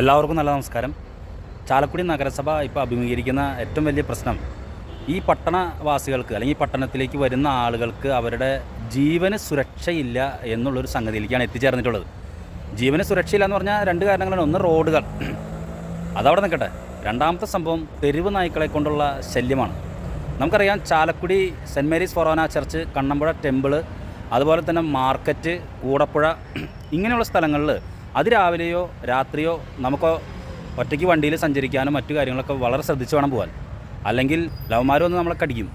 എല്ലാവർക്കും നല്ല നമസ്കാരം. ചാലക്കുടി നഗരസഭ ഇപ്പോൾ അഭിമുഖീകരിക്കുന്ന ഏറ്റവും വലിയ പ്രശ്നം ഈ പട്ടണവാസികൾക്ക് അല്ലെങ്കിൽ പട്ടണത്തിലേക്ക് വരുന്ന ആളുകൾക്ക് അവരുടെ ജീവന് സുരക്ഷയില്ല എന്നുള്ളൊരു സംഗതിയിലേക്കാണ് എത്തിച്ചേർന്നിട്ടുള്ളത്. ജീവന് സുരക്ഷയില്ല എന്ന് പറഞ്ഞാൽ രണ്ട് കാരണങ്ങളാണ്. ഒന്ന് റോഡുകൾ. അതവിടെ നിൽക്കട്ടെ. രണ്ടാമത്തെ സംഭവം തെരുവ് നായ്ക്കളെ കൊണ്ടുള്ള ശല്യമാണ്. നമുക്കറിയാം Chalakudy saint Mary's forane church Kannampuzha temple അതുപോലെ തന്നെ മാർക്കറ്റ് കൂടപ്പുഴ ഇങ്ങനെയുള്ള സ്ഥലങ്ങളിൽ അതിരാവിലെയോ രാത്രിയോ നമുക്ക് ഒറ്റയ്ക്ക് വണ്ടിയിൽ സഞ്ചരിക്കാനും മറ്റു കാര്യങ്ങളൊക്കെ വളരെ ശ്രദ്ധിച്ച് വേണം പോകാൻ. അല്ലെങ്കിൽ ലവന്മാരും ഒന്ന് നമ്മളെ കടിക്കും.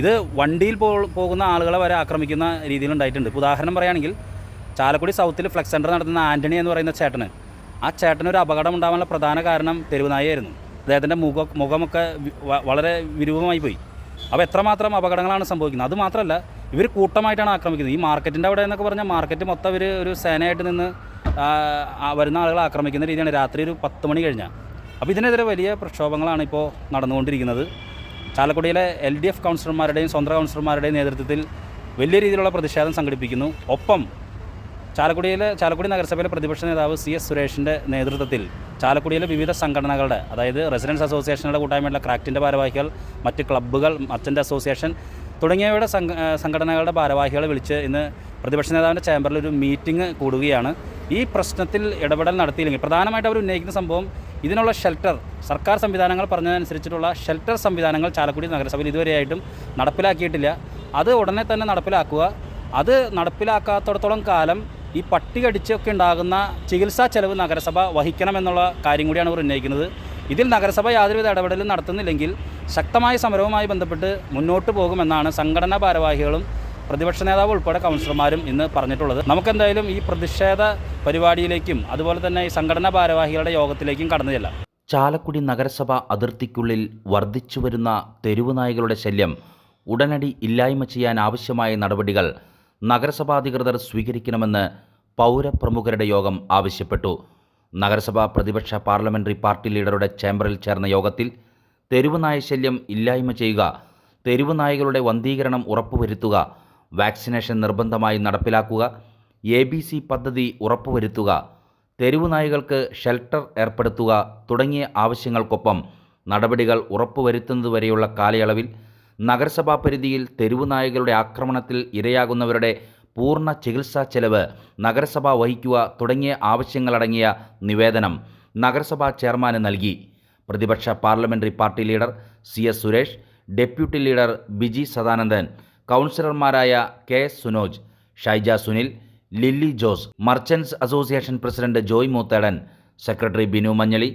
ഇത് വണ്ടിയിൽ പോകുന്ന ആളുകളെ വരെ ആക്രമിക്കുന്ന രീതിയിലുണ്ടായിട്ടുണ്ട് ഇപ്പോൾ ഉദാഹരണം പറയുകയാണെങ്കിൽ ചാലക്കുടി സൗത്തിൽ ഫ്ലെക്സ് സെന്റർ നടത്തുന്ന ആന്റണി എന്ന് പറയുന്ന ചേട്ടന്. ആ ചേട്ടന് ഒരു അപകടം ഉണ്ടാവാനുള്ള പ്രധാന കാരണം തെരുവുനായായിരുന്നു അദ്ദേഹത്തിന്റെ മുഖ മുഖമൊക്കെ വളരെ വിരൂപമായി പോയി. അപ്പോൾ എത്രമാത്രം അപകടങ്ങളാണ് സംഭവിക്കുന്നത്? അത് മാത്രമല്ല ഇവർ കൂട്ടമായിട്ടാണ് ആക്രമിക്കുന്നത്. ഈ മാർക്കറ്റിന്റെ അവിടെ എന്നൊക്കെ പറഞ്ഞാൽ മാർക്കറ്റ് മൊത്തം ഇവർ ഒരു സേനയായിട്ട് നിന്ന് വരുന്ന ആളുകളെ ആക്രമിക്കുന്ന രീതിയാണ് രാത്രി ഒരു പത്ത് മണി കഴിഞ്ഞാൽ അപ്പോൾ ഇതിനെതിരെ വലിയ പ്രക്ഷോഭങ്ങളാണ് ഇപ്പോൾ നടന്നുകൊണ്ടിരിക്കുന്നത്. ചാലക്കുടിയിലെ എൽ ഡി എഫ് കൗൺസിലർമാരുടെയും സ്വന്തം കൗൺസിലർമാരുടെയും നേതൃത്വത്തിൽ വലിയ രീതിയിലുള്ള പ്രതിഷേധം സംഘടിപ്പിക്കുന്നു. ഒപ്പം ചാലക്കുടിയിലെ ചാലക്കുടി നഗരസഭയിലെ പ്രതിപക്ഷ നേതാവ് സി എസ് സുരേഷിന്റെ നേതൃത്വത്തിൽ ചാലക്കുടിയിലെ വിവിധ സംഘടനകളുടെ അതായത് റെസിഡൻസ് അസോസിയേഷനുകളുടെ കൂട്ടായ്മയുള്ള ക്രാക്റ്റിന്റെ ഭാരവാഹികൾ മറ്റ് ക്ലബ്ബുകൾ മർച്ചന്റ് അസോസിയേഷൻ തുടങ്ങിയവയുടെ സംഘ സംഘടനകളുടെ ഭാരവാഹികളെ വിളിച്ച് ഇന്ന് പ്രതിപക്ഷ നേതാവിന്റെ ചേംബറിൽ ഒരു മീറ്റിംഗ് കൂടുകയാണ്. ഈ പ്രശ്നത്തിൽ ഇടപെടൽ നടത്തിയില്ലെങ്കിൽ പ്രധാനമായിട്ട് അവർ ഉന്നയിക്കുന്ന സംഭവം ഇതിനുള്ള ഷെൽട്ടർ സർക്കാർ സംവിധാനങ്ങൾ പറഞ്ഞതനുസരിച്ചിട്ടുള്ള ഷെൽട്ടർ സംവിധാനങ്ങൾ ചാലക്കുടി നഗരസഭയിൽ ഇതുവരെയായിട്ടും നടപ്പിലാക്കിയിട്ടില്ല. അത് ഉടനെ തന്നെ നടപ്പിലാക്കുക. അത് നടപ്പിലാക്കാത്തടത്തോളം കാലം ഈ പട്ടി കടിച്ചൊക്കെ ഉണ്ടാകുന്ന ചികിത്സാ ചെലവ് നഗരസഭ വഹിക്കണമെന്നുള്ള കാര്യം കൂടിയാണ് അവർ ഉന്നയിക്കുന്നത്. ഇതിൽ നഗരസഭ യാതൊരുവിധ ഇടപെടലും നടത്തുന്നില്ലെങ്കിൽ ശക്തമായ സമരവുമായി ബന്ധപ്പെട്ട് മുന്നോട്ട് പോകുമെന്നാണ് സംഘടനാ ഭാരവാഹികളും പ്രതിപക്ഷ നേതാവ് ഉൾപ്പെടെ കൗൺസിലർമാരും ഇന്ന് പറഞ്ഞിട്ടുള്ളത്. നമുക്കെന്തായാലും ഈ പ്രതിഷേധ പരിപാടിയിലേക്കും അതുപോലെ തന്നെ ഈ സംഘടനാ ഭാരവാഹികളുടെ യോഗത്തിലേക്കും കടന്നു ചാലക്കുടി നഗരസഭ അതിർത്തിക്കുള്ളിൽ വർദ്ധിച്ചു വർദ്ധിച്ചുവരുന്ന നായകളുടെ ശല്യം ഉടനടി ഇല്ലായ്മ ചെയ്യാൻ ആവശ്യമായ നടപടികൾ നഗരസഭാധികൃതർ സ്വീകരിക്കണമെന്ന് പൗരപ്രമുഖരുടെ യോഗം ആവശ്യപ്പെട്ടു. നഗരസഭാ പ്രതിപക്ഷ പാർലമെന്ററി പാർട്ടി ലീഡറുടെ ചേംബറിൽ ചേർന്ന യോഗത്തിൽ തെരുവുനായ ശല്യം ഇല്ലായ്മ ചെയ്യുക തെരുവുനായകളുടെ വന്ധീകരണം ഉറപ്പുവരുത്തുക വാക്സിനേഷൻ നിർബന്ധമായി നടപ്പിലാക്കുക എ ബി സി പദ്ധതി ഉറപ്പുവരുത്തുക തെരുവുനായകൾക്ക് ഷെൽട്ടർ ഏർപ്പെടുത്തുക തുടങ്ങിയ ആവശ്യങ്ങൾക്കൊപ്പം നടപടികൾ ഉറപ്പുവരുത്തുന്നതുവരെയുള്ള കാലയളവിൽ നഗരസഭാ പരിധിയിൽ തെരുവുനായകളുടെ ആക്രമണത്തിൽ ഇരയാകുന്നവരുടെ പൂർണ ചികിത്സാ ചെലവ് നഗരസഭ വഹിക്കുക തുടങ്ങിയ ആവശ്യങ്ങളടങ്ങിയ നിവേദനം നഗരസഭാ ചെയർമാന് നൽകി. പ്രതിപക്ഷ parliamentary party leader C S Suresh deputy leader Biji Sadanandan കൗൺസിലർമാരായ K Sunoj Shaija Sunil Lilly Jose merchants association president Joy Moothedan secretary Binu Manjali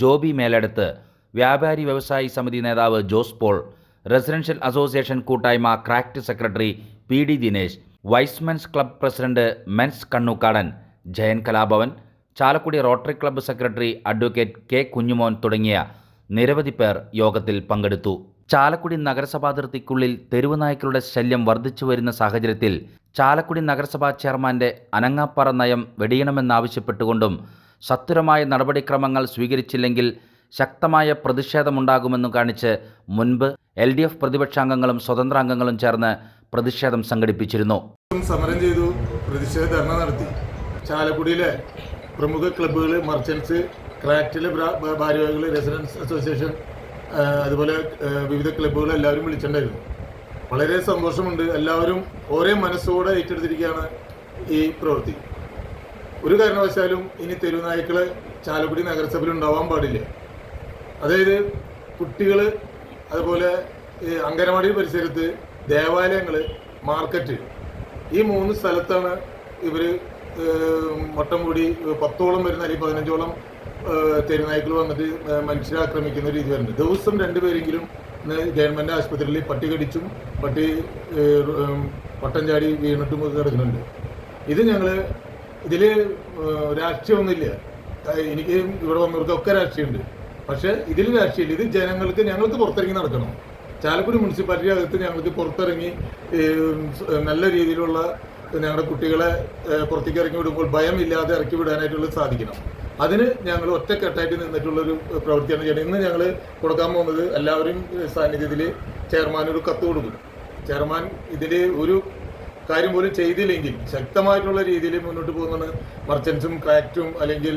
Joby Meledath വ്യാപാരി വ്യവസായി സമിതി നേതാവ് ജോസ് പോൾ റെസിഡൻഷ്യൽ അസോസിയേഷൻ കൂട്ടായ്മ cracked secretary P D Dinesh Y's men's club president men's Kannukkadan Jayan Kalabhavan Chalakudy Rotary club secretary advocate K Kunjumon തുടങ്ങിയ നിരവധി പേർ യോഗത്തിൽ പങ്കെടുത്തു. ചാലക്കുടി നഗരസഭാതിർത്തിക്കുള്ളിൽ തെരുവുനായ്ക്കളുടെ ശല്യം വർദ്ധിച്ചു വരുന്ന സാഹചര്യത്തിൽ ചാലക്കുടി നഗരസഭാ ചെയർമാന്റെ അനങ്ങാപ്പറ നയം വെടിയണമെന്നാവശ്യപ്പെട്ടുകൊണ്ടും സത്വരമായ നടപടിക്രമങ്ങൾ സ്വീകരിച്ചില്ലെങ്കിൽ ശക്തമായ പ്രതിഷേധമുണ്ടാകുമെന്നും കാണിച്ച് മുൻപ് എൽ ഡി എഫ് പ്രതിപക്ഷാംഗങ്ങളും സ്വതന്ത്രാംഗങ്ങളും ചേർന്ന് പ്രതിഷേധം സംഘടിപ്പിച്ചിരുന്നു. സമരം ചെയ്തു. പ്രതിഷേധ ധർണ നടത്തി. ചാലക്കുടിയിലെ പ്രമുഖ ക്ലബ്ബുകൾ മർച്ചൻസ് ക്രാറ്റിലെ ഭാരവാഹികൾ റെസിഡൻസ് അസോസിയേഷൻ അതുപോലെ വിവിധ ക്ലബ്ബുകൾ എല്ലാവരും വിളിച്ചിട്ടുണ്ടായിരുന്നു. വളരെ സന്തോഷമുണ്ട്. എല്ലാവരും ഒരേ മനസ്സോടെ ഏറ്റെടുത്തിരിക്കുകയാണ് ഈ പ്രവൃത്തി. ഒരു കാരണവശാലും ഇനി തെരുവുനായ്ക്കൾ ചാലക്കുടി നഗരസഭയിൽ ഉണ്ടാവാൻ പാടില്ല. അതായത് കുട്ടികൾ അതുപോലെ അങ്കനവാടി പരിസരത്ത് ദേവാലയങ്ങൾ മാർക്കറ്റ് ഈ മൂന്ന് സ്ഥലത്താണ് ഇവർ വട്ടം കൂടി പത്തോളം വരുന്ന അല്ലെങ്കിൽ പതിനഞ്ചോളം തെരുനായ്ക്കൾ വന്നിട്ട് മനുഷ്യരെ ആക്രമിക്കുന്ന രീതി വരുന്നത് ദിവസം രണ്ടുപേരെങ്കിലും ഇന്ന് ഗവൺമെന്റ് ആശുപത്രിയിൽ പട്ടി കടിച്ചും പട്ടി പട്ടം ചാടി വീണിട്ടും ഒക്കെ കിടക്കുന്നുണ്ട്. ഇത് ഞങ്ങൾ ഇതിൽ രാഷ്ട്രീയമൊന്നുമില്ല. എനിക്ക് ഇവിടെ വന്നവർക്കൊക്കെ രാഷ്ട്രീയമുണ്ട്. പക്ഷേ ഇതിൽ രാഷ്ട്രീയമില്ല. ഇത് ജനങ്ങൾക്ക് ഞങ്ങൾക്ക് പുറത്തിറങ്ങി നടക്കണം. ചാലക്കുടി മുനിസിപ്പാലിറ്റി അകത്ത് ഞങ്ങൾക്ക് പുറത്തിറങ്ങി നല്ല രീതിയിലുള്ള ഞങ്ങളുടെ കുട്ടികളെ പുറത്തേക്ക് ഇറക്കി വിടുമ്പോൾ ഭയമില്ലാതെ ഇറക്കി വിടാനായിട്ടുള്ള സാധിക്കണം. അതിന് ഞങ്ങൾ ഒറ്റക്കെട്ടായിട്ട് നിന്നിട്ടുള്ളൊരു പ്രവൃത്തിയാണ് ചെയ്യുന്നത്. ഇന്ന് ഞങ്ങൾ കൊടുക്കാൻ പോകുന്നത് എല്ലാവരും സാന്നിധ്യത്തിൽ ചെയർമാൻ ഒരു കത്ത് കൊടുക്കും. ചെയർമാൻ ഇതിൽ ഒരു കാര്യം പോലും ചെയ്തില്ലെങ്കിൽ ശക്തമായിട്ടുള്ള രീതിയിൽ മുന്നോട്ട് പോകുന്നതാണ് മർച്ചൻസും ക്രാക്റ്റും അല്ലെങ്കിൽ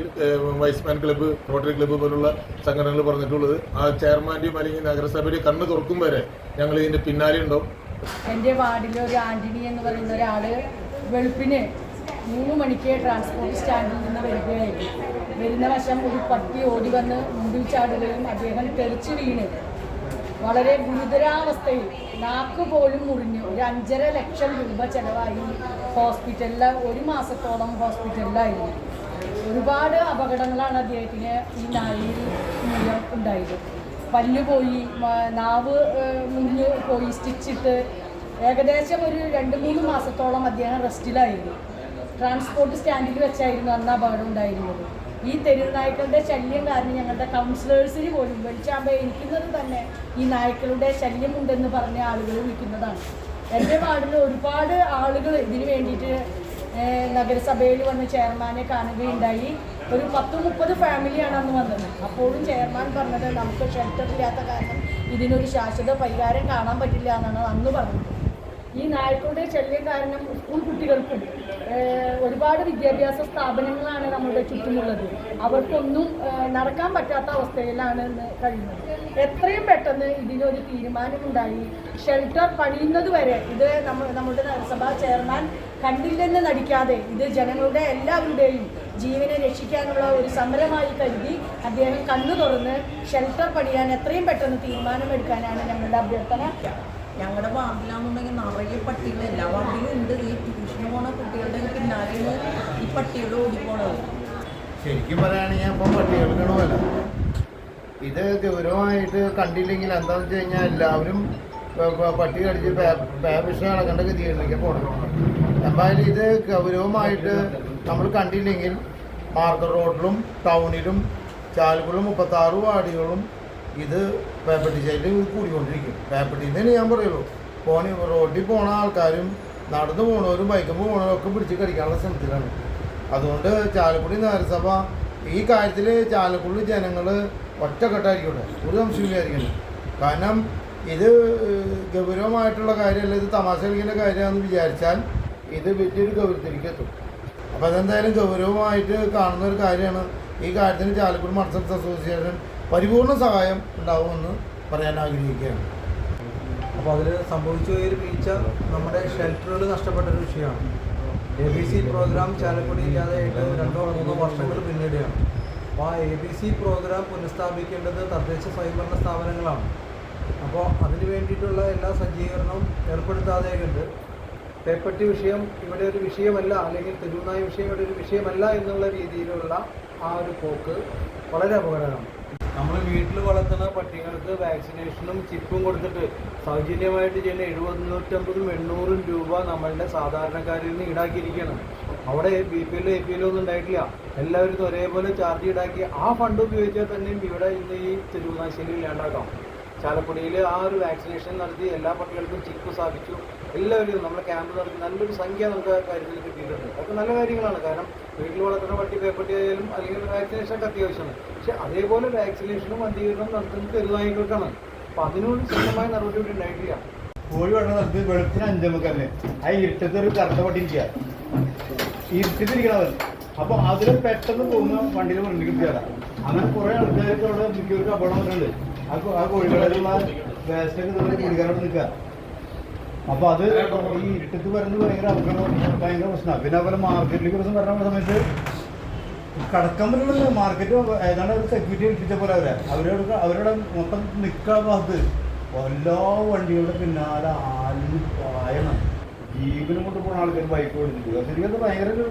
വൈസ്മാൻ ക്ലബ്ബ് റോട്ടറി ക്ലബ്ബ് പോലുള്ള സംഘടനകൾ പറഞ്ഞിട്ടുള്ളത്. ആ ചെയർമാന്റെയും അല്ലെങ്കിൽ നഗരസഭയുടെ കണ്ണ് തുറക്കും വരെ ഞങ്ങൾ ഇതിന്റെ പിന്നാലെ ഉണ്ടാവും. എന്റെ വാർഡിലെ ഒരു ആന്റണി എന്ന് പറയുന്ന ഒരാൾ വെളുപ്പിന് മൂന്ന് മണിക്ക് ട്രാൻസ്പോർട്ട് സ്റ്റാൻഡിൽ നിന്ന് വരികയായിരുന്നു. വരുന്ന വശം ഒരു പട്ടി ഓടി വന്ന് മുമ്പിൽ ചാടുകയും അദ്ദേഹം തെറിച്ചു വീണ്. വളരെ ഗുരുതരാവസ്ഥയിൽ നാക്ക് പോലും മുറിഞ്ഞു ഒരു അഞ്ചര ലക്ഷം രൂപ ചെലവായി ഹോസ്പിറ്റലിൽ ഒരു മാസത്തോളം ഹോസ്പിറ്റലിലായിരുന്നു. ഒരുപാട് അപകടങ്ങളാണ് അദ്ദേഹത്തിന് ഈ നായയിൽ മൂലം ഉണ്ടായത്. പല്ല് പോയി നാവ് മുന്നിൽ പോയി സ്റ്റിച്ചിട്ട് ഏകദേശം ഒരു രണ്ട് മൂന്ന് മാസത്തോളം അദ്ദേഹം റെസ്റ്റിലായിരുന്നു ട്രാൻസ്പോർട്ട് സ്റ്റാൻഡിൽ വെച്ചായിരുന്നു അന്ന് അപകടം ഉണ്ടായിരുന്നത്. ഈ തെരുവ് നായ്ക്കളുടെ ശല്യം കാരണം ഞങ്ങളുടെ കൗൺസിലേഴ്സിന് പോലും വെളിച്ചാമ്പ എനിക്കുന്നത് തന്നെ ഈ നായ്ക്കളുടെ ശല്യമുണ്ടെന്ന് പറഞ്ഞ ആളുകൾ വിളിക്കുന്നതാണ്. എന്റെ വാർഡിൽ ഒരുപാട് ആളുകൾ ഇതിനു വേണ്ടിയിട്ട് നഗരസഭയിൽ വന്ന് ചെയർമാനെ കാണുകയുണ്ടായി. ഒരു പത്ത് മുപ്പത് ഫാമിലിയാണ് അന്ന് വന്നത്. അപ്പോഴും ചെയർമാൻ പറഞ്ഞത് നമുക്ക് ഷെൽട്ടർ ഇല്ലാത്ത കാരണം ഇതിനൊരു ശാശ്വത പരിഹാരം കാണാൻ പറ്റില്ല എന്നാണ് അന്ന് പറഞ്ഞത്. ഈ നായ്ക്കളുടെ ശല്യം കാരണം സ്കൂൾ കുട്ടികൾക്കും ഏഹ്, ഒരുപാട് വിദ്യാഭ്യാസ സ്ഥാപനങ്ങളാണ് നമ്മുടെ ചുറ്റുമുള്ളത്. അവർക്കൊന്നും നടക്കാൻ പറ്റാത്ത അവസ്ഥയിലാണ് കഴിയുന്നത്. എത്രയും പെട്ടെന്ന് ഇതിനൊരു തീരുമാനമുണ്ടായി. ഷെൽട്ടർ പണിയുന്നത് വരെ ഇത് നമ്മ നമ്മുടെ നഗരസഭാ ചെയർമാൻ കണ്ടില്ലെന്ന് നടിക്കാതെ ഇത് ജനങ്ങളുടെ എല്ലാവരുടെയും ജീവനെ രക്ഷിക്കാനുള്ള ഒരു സമരമായി കരുതി അദ്ദേഹം കണ്ണു തുറന്ന് ഷെൽട്ടർ പണിയാൻ എത്രയും പെട്ടെന്ന് തീരുമാനമെടുക്കാനാണ് ഞങ്ങളുടെ അഭ്യർത്ഥന. ഞങ്ങളുടെ വാർഡിലാണെന്നുണ്ടെങ്കിൽ നിറയെ പട്ടികൾ എല്ലാ വാർഡിലും ഉണ്ട്. ഈ പോണ കുട്ടികളുടെ പിന്നാലെയാണ് ഈ പട്ടികൾ ഓടിപ്പോണത്. ശരിക്കും പറയുകയാണെങ്കിൽ അപ്പം പട്ടികൾക്കാണ് വില ഇത് ഗൗരവമായിട്ട് കണ്ടില്ലെങ്കിൽ എന്താണെന്ന് വെച്ച് കഴിഞ്ഞാൽ എല്ലാവരും പട്ടി കടിച്ച് പേവിഷ നടക്കേണ്ട ഗതികളിലേക്ക് പോകണം എന്തായാലും ഇത് ഗൗരവമായിട്ട് നമ്മൾ കണ്ടില്ലെങ്കിൽ മാർക്കറ്റ് റോഡിലും ടൗണിലും ചാലുകളും മുപ്പത്താറ് വാർഡുകളും ഇത് പേപ്പട്ടി ശൈലി കൂടിക്കൊണ്ടിരിക്കും. പേപ്പട്ടിയിൽ തന്നെ ഞാൻ പറയുള്ളൂ. പോണി റോഡിൽ പോണ ആൾക്കാരും നടന്നു പോണവരും ബൈക്കുമ്പോൾ പോണവരും ഒക്കെ പിടിച്ച് കടിക്കാനുള്ള ശ്രമത്തിലാണ്. അതുകൊണ്ട് ചാലക്കുടി നഗരസഭ ഈ കാര്യത്തിൽ ചാലക്കുടി ജനങ്ങൾ ഒറ്റക്കെട്ടായിരിക്കട്ടെ. ഒരു സംശയമില്ലായിരിക്കണം കാരണം ഇത് ഗൗരവമായിട്ടുള്ള കാര്യമല്ല ഇത് തമാശ കളിക്കുന്ന കാര്യമാണെന്ന് വിചാരിച്ചാൽ ഇത് വലിയൊരു ഗൗരവത്തിലേക്ക് എത്തും. അപ്പോൾ അതെന്തായാലും ഗൗരവമായിട്ട് കാണുന്ന ഒരു കാര്യമാണ് ഈ കാര്യത്തിന് ചാലക്കുടി മർച്ചൻസ് അസോസിയേഷൻ പരിപൂർണ സഹായം ഉണ്ടാവുമെന്ന് പറയാൻ ആഗ്രഹിക്കുകയാണ്. അപ്പോൾ അതിൽ സംഭവിച്ചു പോയൊരു വീഴ്ച നമ്മുടെ ഷെൽട്ടറുകൾ നഷ്ടപ്പെട്ട ഒരു വിഷയമാണ്. A B C programme Chalakudy ഇല്ലാതെയായിട്ട് രണ്ടോ മൂന്നോ വർഷങ്ങൾ പിന്നീടാണ് അപ്പോൾ ആ എ ബി സി പ്രോഗ്രാം പുനഃസ്ഥാപിക്കേണ്ടത് തദ്ദേശ സ്വയംഭരണ സ്ഥാപനങ്ങളാണ്. അപ്പോൾ അതിന് വേണ്ടിയിട്ടുള്ള എല്ലാ സജ്ജീകരണവും ഏർപ്പെടുത്താതെ കണ്ട് പേപ്പട്ടി വിഷയം ഇവിടെ ഒരു വിഷയമല്ല അല്ലെങ്കിൽ തെരുവുനായ വിഷയം ഇവിടെ ഒരു വിഷയമല്ല എന്നുള്ള രീതിയിലുള്ള ആ ഒരു പോക്ക് വളരെ അപകടമാണ് നമ്മൾ വീട്ടിൽ വളർത്തുന്ന പട്ടികൾക്ക് വാക്സിനേഷനും ചിപ്പും കൊടുത്തിട്ട് സൗജന്യമായിട്ട് ചെയ്യുന്ന എഴുപത്തിനൂറ്റമ്പതും എണ്ണൂറും രൂപ നമ്മളുടെ സാധാരണക്കാരിൽ നിന്ന് ഈടാക്കിയിരിക്കുകയാണ്. അവിടെ B P L A P L ഒന്നും ഉണ്ടായിട്ടില്ല. എല്ലാവരും ഒരേപോലെ ചാർജ് ഈടാക്കി ആ ഫണ്ട് ഉപയോഗിച്ചാൽ തന്നെയും ഇവിടെ ഇന്ന് ഈ തെരുവുനാശിനി ഇല്ലാണ്ടാക്കാം. ചാലക്കുടിയിൽ ആ ഒരു വാക്സിനേഷൻ നടത്തി എല്ലാ പട്ടികൾക്കും ചിപ്പ് സ്ഥാപിച്ചു. എല്ലാവരും നമ്മുടെ ക്യാമ്പ് നടത്തി നല്ലൊരു സംഖ്യ നമുക്ക് കാര്യത്തിൽ കിട്ടിയിട്ടുണ്ട്. അതൊക്കെ നല്ല കാര്യങ്ങളാണ്. കാരണം വീട്ടിൽ വളർത്തുന്ന പട്ടി പേപ്പട്ടി ആയാലും അല്ലെങ്കിൽ വാക്സിനേഷൻ ഒക്കെ അത്യാവശ്യമാണ്. പക്ഷെ അതേപോലെ വാക്സിനേഷനും അധികരണം നടത്തുന്നത് കൊടുക്കണം. അപ്പൊ അതിനോട് ശക്തമായ നടപടി ഉണ്ടായിട്ടില്ല. കോഴി വെള്ളം നടത്തി വെളുപ്പിന് അഞ്ചമുക്കന്നെ ആ ഇരുട്ടത്ത് ഒരു കറുത്ത പട്ടി ഇരിക്കുക. ഇരുട്ടിട്ടിരിക്കണം അപ്പൊ അതിൽ പെട്ടെന്ന് പോകുന്ന വണ്ടിയിൽ വണ്ടി കിട്ടിയാടാ അങ്ങനെ കുറെ ആൾക്കാർക്ക് അവിടെ മിക്കവർക്കും അപകടം വന്നിട്ടുണ്ട്. അപ്പൊ അത് ഈ ഇരുട്ടത്ത് വരുന്നത് ഭയങ്കര അപകടം ഭയങ്കര പ്രശ്നമാണ് പിന്നെ അതുപോലെ മാർക്കറ്റിലേക്ക് പ്രശ്നം വരണ സമയത്ത് പറ്റുന്നില്ല മാർക്കറ്റ് ഏതാണ്ട് ഒരു സെക്യൂരിറ്റി ഏൽപ്പിച്ച പോലെ അവരെ. അവരോട് അവരുടെ മൊത്തം നിൽക്കാൻ ഭാഗത്ത് എല്ലാ വണ്ടികളുടെ പിന്നാലെ ആലിന് പായണം. ജീവനും കൊണ്ട് പോകുന്ന ആൾക്കാർ ബൈക്ക് ഓടിച്ചിട്ട്. ശരിക്കും അത് ഭയങ്കര ഒരു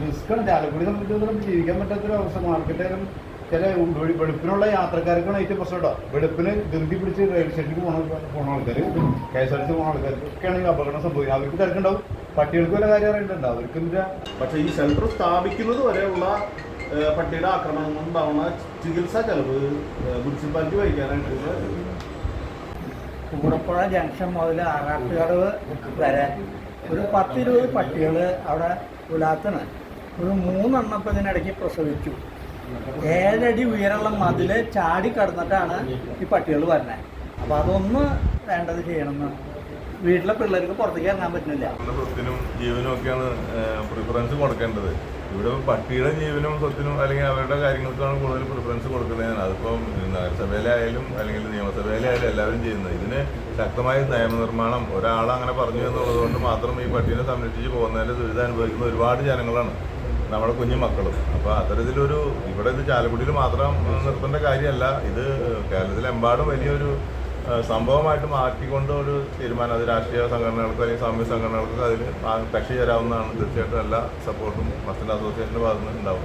റിസ്ക്കാണ് ചാലക്കുടി സംബന്ധിച്ചിടത്തോളം ജീവിക്കാൻ പറ്റാത്തൊരു അവസ്ഥ. മാർക്കറ്റായാലും ചില വെളി- വെളുപ്പിനുള്ള യാത്രക്കാർക്കാണ് ഏറ്റവും പ്രശ്നം കേട്ടോ. വെളുപ്പിന് ധൃതി പിടിച്ച് റെയിൽ സ്റ്റേഷനിൽ പോണ പോണ ആൾക്കാർ K S R T C പോണ ആൾക്കാർക്കൊക്കെയാണെങ്കിൽ അപകടം സംഭവിക്കും അവർക്ക് തിരക്കുണ്ടാവും. പട്ടികൾക്ക് വല്ല കാര്യം അറിയണ്ടുണ്ടോ അവർക്ക് എന്താ? പക്ഷേ ഈ ഷെൽട്ടർ സ്ഥാപിക്കുന്നത് വരെയുള്ള പട്ടിയുടെ ആക്രമണം കൊണ്ടാവുന്ന ചികിത്സാ ചെലവ് മുനിസിപ്പാലിറ്റി വഹിക്കാനായിട്ട് കൂടപ്പുഴ ജംഗ്ഷൻ മുതൽ ആറാട്ടുകടവ് വരെ ഒരു പത്തിരുപത് പട്ടികൾ അവിടെ ഉലാത്തണ. ഒരു മൂന്നെണ്ണപ്പതിനിടയ്ക്ക് പ്രസവിച്ചു. ഏഴടി ഉയരമുള്ള മതിൽ ചാടി കടന്നിട്ടാണ് ഈ പട്ടികൾ വരുന്നത് അപ്പോൾ അതൊന്ന് വേണ്ടത് ചെയ്യണമെന്ന് വീട്ടിലെ പിള്ളേർക്ക് പുറത്തേക്ക് ഇറങ്ങാൻ പറ്റുന്നില്ല. സ്വത്തിനും ജീവനും ഒക്കെയാണ് പ്രിഫറൻസ് കൊടുക്കേണ്ടത്. ഇവിടെ പട്ടിയുടെ ജീവനും സ്വത്തിനും അല്ലെങ്കിൽ അവരുടെ കാര്യങ്ങൾക്കാണ് കൂടുതൽ പ്രിഫറൻസ് കൊടുക്കുന്നത് അതിപ്പം നഗരസഭയിലായാലും അല്ലെങ്കിൽ നിയമസഭയിലായാലും എല്ലാവരും ചെയ്യുന്നത്. ഇതിന് ശക്തമായ നിയമനിർമ്മാണം. ഒരാൾ അങ്ങനെ പറഞ്ഞു എന്നുള്ളത് കൊണ്ട് മാത്രം ഈ പട്ടീനെ സംരക്ഷിച്ച് പോകുന്നതിന്റെ ദുരിതം അനുഭവിക്കുന്ന ഒരുപാട് ജനങ്ങളാണ്. നമ്മുടെ കുഞ്ഞു മക്കളും. അപ്പോൾ അത്തരത്തിലൊരു ഇവിടെ ഇത് ചാലക്കുടിയിൽ മാത്രം നിർത്തേണ്ട കാര്യമല്ല. ഇത് കേരളത്തിലെമ്പാടും വലിയൊരു സംഭവമായിട്ട് മാറ്റിക്കൊണ്ട് ഒരു തീരുമാനം. അത് രാഷ്ട്രീയ സംഘടനകൾക്ക് അല്ലെങ്കിൽ സാമൂഹ്യ സംഘടനകൾക്ക് അതിൽ കക്ഷി ചേരാവുന്നതാണ്. തീർച്ചയായിട്ടും എല്ലാ സപ്പോർട്ടും മസ്ജിദ് അസോസിയേഷന്റെ ഭാഗത്ത് നിന്ന് ഉണ്ടാവും.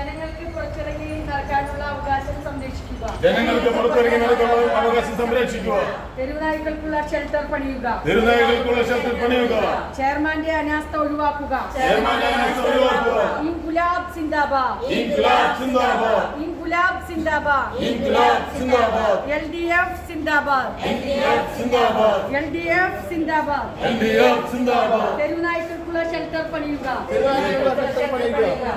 എൽഡിഎഫ് എൽഡിഎഫ് ജനങ്ങൾക്ക് പുറത്തിറങ്ങി നടക്കാനുള്ള അവകാശം സംരക്ഷിക്കുക. ജനങ്ങൾക്ക് പുറത്തിറങ്ങി നടക്കാനുള്ള അവകാശം സംരക്ഷിക്കുക. തെരുവുനായ്ക്കൾക്കുള്ള ഷെൽട്ടർ പണിയുക. തെരുനായകൾക്കുള്ള ഷെൽട്ടർ പണിയുക. ചെയർമാന്റെ അനാസ്ഥ ഒഴിവാക്കുക. ചെയർമാന്റെ അനാസ്ഥ ഒഴിവാക്കുക. ഇൻകുലാബ് സിന്ദാബാദ്. ഇൻക്ലാബ് സിന്ദാബാദ്. ഇൻകുലാബ് സിന്ദാബാദ്. ഇൻക്ലാബ് സിന്ദാബാദ്. എൽഡിഎഫ് സിന്ദാബാദ്. എൽഡിഎഫ് സിന്ദാബാദ്. എൽ സിന്ദാബാദ്. എൽഡിഎഫ് സിന്ദാബാദ്. തെരുവുനായ്ക്കൾക്കുള്ള ഷെൽട്ടർ പണിയുക. തെരുനായകൾക്കുള്ള ഷെൽട്ടർ പണിയുക.